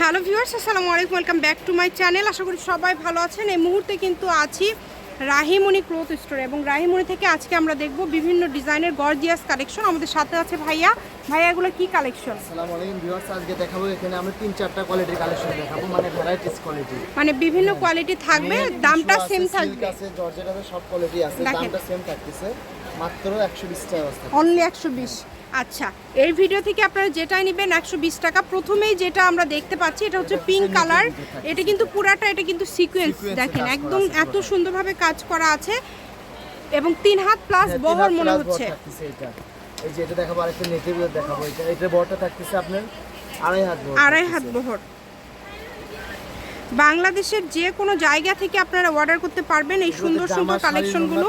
Hello viewers আসসালামু আলাইকুম welcome back to my channel. আশা করি সবাই ভালো আছেন। এই মুহূর্তে কিন্তু আছি রাহিমণি ক্লোথ স্টোর এবং রাহিমণি থেকে আজকে আমরা দেখব বিভিন্ন ডিজাইনের গর্জিয়াস কালেকশন। আমাদের সাথে আছে ভাইয়া। ভাইয়া এগুলো কি কালেকশন? আসসালামু আলাইকুম ভিউয়ার্স আজকে দেখাবো এখানে আমরা তিন চারটা কোয়ালিটির কালেকশন দেখাবো মানে ভ্যারাইটিস কোয়ালিটি মানে বিভিন্ন কোয়ালিটি থাকবে দামটা সেম থাকবে। আছে জর্জেট আছে সব কোয়ালিটি আছে দামটা সেম থাকতেছে। মাত্র 120 টাকা অবস্থা অনলি একশো বিশ। আচ্ছা এই ভিডিও থেকে আপনারা যেটাই নেবেন একশো বিশ টাকা প্রথমেই যেটা আমরা দেখতে পাচ্ছি এটা হচ্ছে পিঙ্ক কালার এটা কিন্তু পুরাটা এটা কিন্তু সিকোয়েন্স দেখেন একদম এত সুন্দরভাবে কাজ করা আছে। এবং তিন হাত প্লাস হ্যাঁ, বহর মনে হচ্ছে। বহর এটা। এই যে এটা দেখাবো আরেকটা নেটিভ দেখাবো। এটা এটার বড়টা থাকতেছে আপনার আড়াই হাত বড় আড়াই হাত বহর। বাংলাদেশের যে কোনো জায়গা থেকে আপনারা অর্ডার করতে পারবেন এই সুন্দর সুন্দর কালেকশনগুলো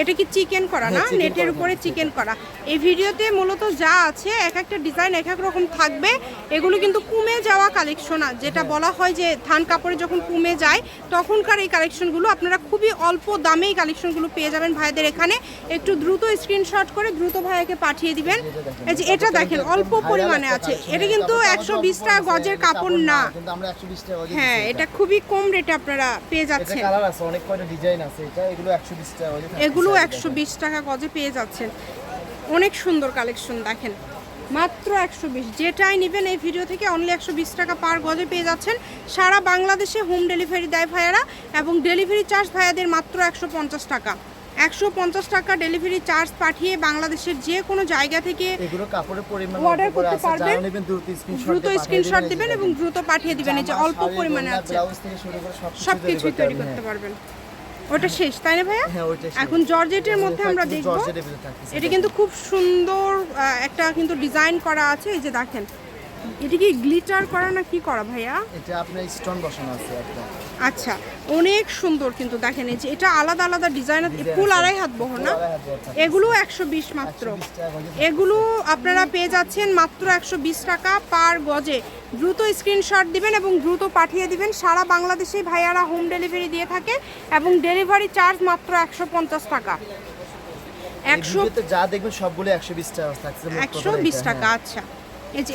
এটা কি চিকেন করা না? হ্যাঁ, নেটের উপরে চিকেন করা। এই ভিডিওতে মূলত যা আছে এক একটা ডিজাইন এক এক রকম থাকবে। এগুলো কিন্তু কমে যাওয়া কালেকশন যেটা বলা হয় যে থান কাপড়ে যখন কমে যায় তখনকার এই কালেকশনগুলো আপনারা খুবই অল্প দামে এই কালেকশনগুলো পেয়ে যাবেন ভাইদের এখানে। একটু দ্রুত স্ক্রিনশট করে দ্রুত ভাইয়াকে পাঠিয়ে দিবেন। এই যে এটা দেখেন অল্প পরিমাণে আছে। এটা কিন্তু একশো বিশ টাকা গজের কাপড় না। কিন্তু আমরা 120 টাকা গজে হ্যাঁ এটা খুবই কম রেটে আপনারা পেয়ে এটা যাচ্ছেন। কালার আছে অনেক কয়টা ডিজাইন আছে এটা এগুলো 120 টাকা গজে এগুলো এই যে একশো দেখেন। বিশ টাকা গজে পেয়ে যাচ্ছেন। অনেক সুন্দর কালেকশন দেখেন। মাত্র একশো বিশ যেটাই নেবেন এই ভিডিও থেকে অনলি একশো বিশ টাকা পার গজে পেয়ে যাচ্ছেন। সারা বাংলাদেশে হোম ডেলিভারি দেয় ভাইয়ারা এবং ডেলিভারি চার্জ ভাইয়াদের মাত্র একশো পঞ্চাশ টাকা। একশো পঞ্চাশ টাকা ডেলিভারি চার্জ পাঠিয়ে বাংলাদেশের যে কোনো জায়গা থেকে এগুলো কাপড়ের পরিমাণ Order অল্প করে করতে পারবেন। দ্রুত স্ক্রিনশট দিবেন এবং দ্রুত পাঠিয়ে দিবেন এই যে অল্প পরিমাণে আছে। সব কিছুই তৈরি করতে পারবেন। ওটা শেষ তাই না ভাইয়া? হ্যাঁ এখন জর্জেটের মধ্যে আমরা দেখব এটা কিন্তু খুব সুন্দর একটা কিন্তু ডিজাইন করা আছে এই যে দেখেন এটা কি গ্লিটার করা না কি করা ভাইয়া? এটা আপনার স্টোন বসানো আছে একটা। আচ্ছা অনেক সুন্দর কিন্তু দেখেন এই যে এটা আলাদা আলাদা ডিজাইন ফুল আড়াই হাত বহর না। এগুলো একশো বিশ মাত্র। 120 এগুলো আপনারা পেয়ে যাচ্ছেন মাত্র একশো বিশ টাকা পার গজে। দ্রুত স্ক্রিনশট দিবেন এবং দ্রুত পাঠিয়ে দিবেন। সারা বাংলাদেশে ভাইয়ারা হোম ডেলিভারি দিয়ে থাকে এবং ডেলিভারি চার্জ মাত্র একশো পঞ্চাশ টাকা। একশো যা দেখবেন সবগুলো 120 টাকা একশো বিশ টাকা হ্যাঁ। আচ্ছা।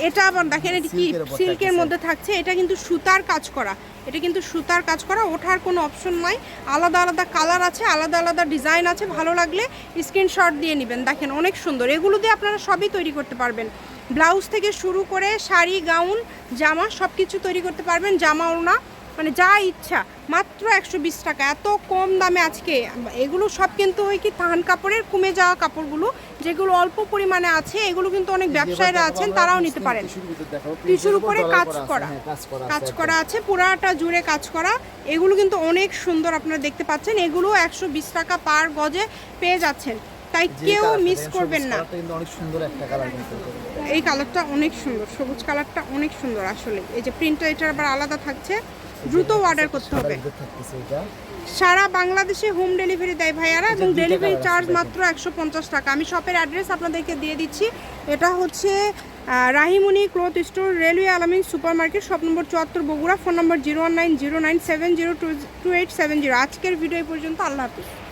এটা আবার দেখেন এটা কি সিল্কের। মধ্যে থাকছে। এটা কিন্তু সুতার কাজ করা। এটা কিন্তু সুতার কাজ করা। ওঠার কোনো অপশন নাই। আলাদা আলাদা কালার আছে আলাদা আলাদা ডিজাইন আছে। ভালো লাগলে স্ক্রিনশট দিয়ে নেবেন। দেখেন অনেক সুন্দর। এগুলো দিয়ে আপনারা সবই তৈরি করতে পারবেন। ব্লাউজ থেকে শুরু করে শাড়ি গাউন জামা সব কিছু তৈরি করতে পারবেন। জামা ওড়না মানে যা ইচ্ছা। মাত্র একশো বিশ টাকা। এত কম দামে আজকে। এগুলো সব কিন্তু ওই কি থান কাপড়ের কমে যাওয়া কাপড়গুলো যেগুলো অল্প পরিমাণে আছে এগুলো কিন্তু অনেক ব্যবসায়ীরা আছেন তারাও নিতে পারেন। টিস্যুর উপরে কাজ করা হ্যাঁ, কাজ করা আছে পুরাটা জুড়ে কাজ করা। এগুলো কিন্তু অনেক সুন্দর আপনারা দেখতে পাচ্ছেন। এগুলো একশো বিশ টাকা পার গজে পেয়ে যাচ্ছেন। তাই কেউ মিস করবেন না। অনেক সুন্দর একটা কালার এই কালারটা অনেক সুন্দর সবুজ কালারটা অনেক সুন্দর আসলে। এই যে প্রিন্টটা এটার আবার আলাদা থাকছে। দ্রুত অর্ডার করতে হবে। সারা বাংলাদেশে হোম ডেলিভারি দেয় ভাইয়ারা এবং ডেলিভারি চার্জ মাত্র একশো পঞ্চাশ টাকা। আমি শপের অ্যাড্রেস আপনাদেরকে দিয়ে দিচ্ছি। এটা হচ্ছে Rahimuni cloth cloth store railway Alamin super market shop number চুয়াত্তর Bogura phone number zero one nine zero nine seven zero two two eight seven zero আজকের ভিডিও পর্যন্ত আল্লাহ হাফিজ।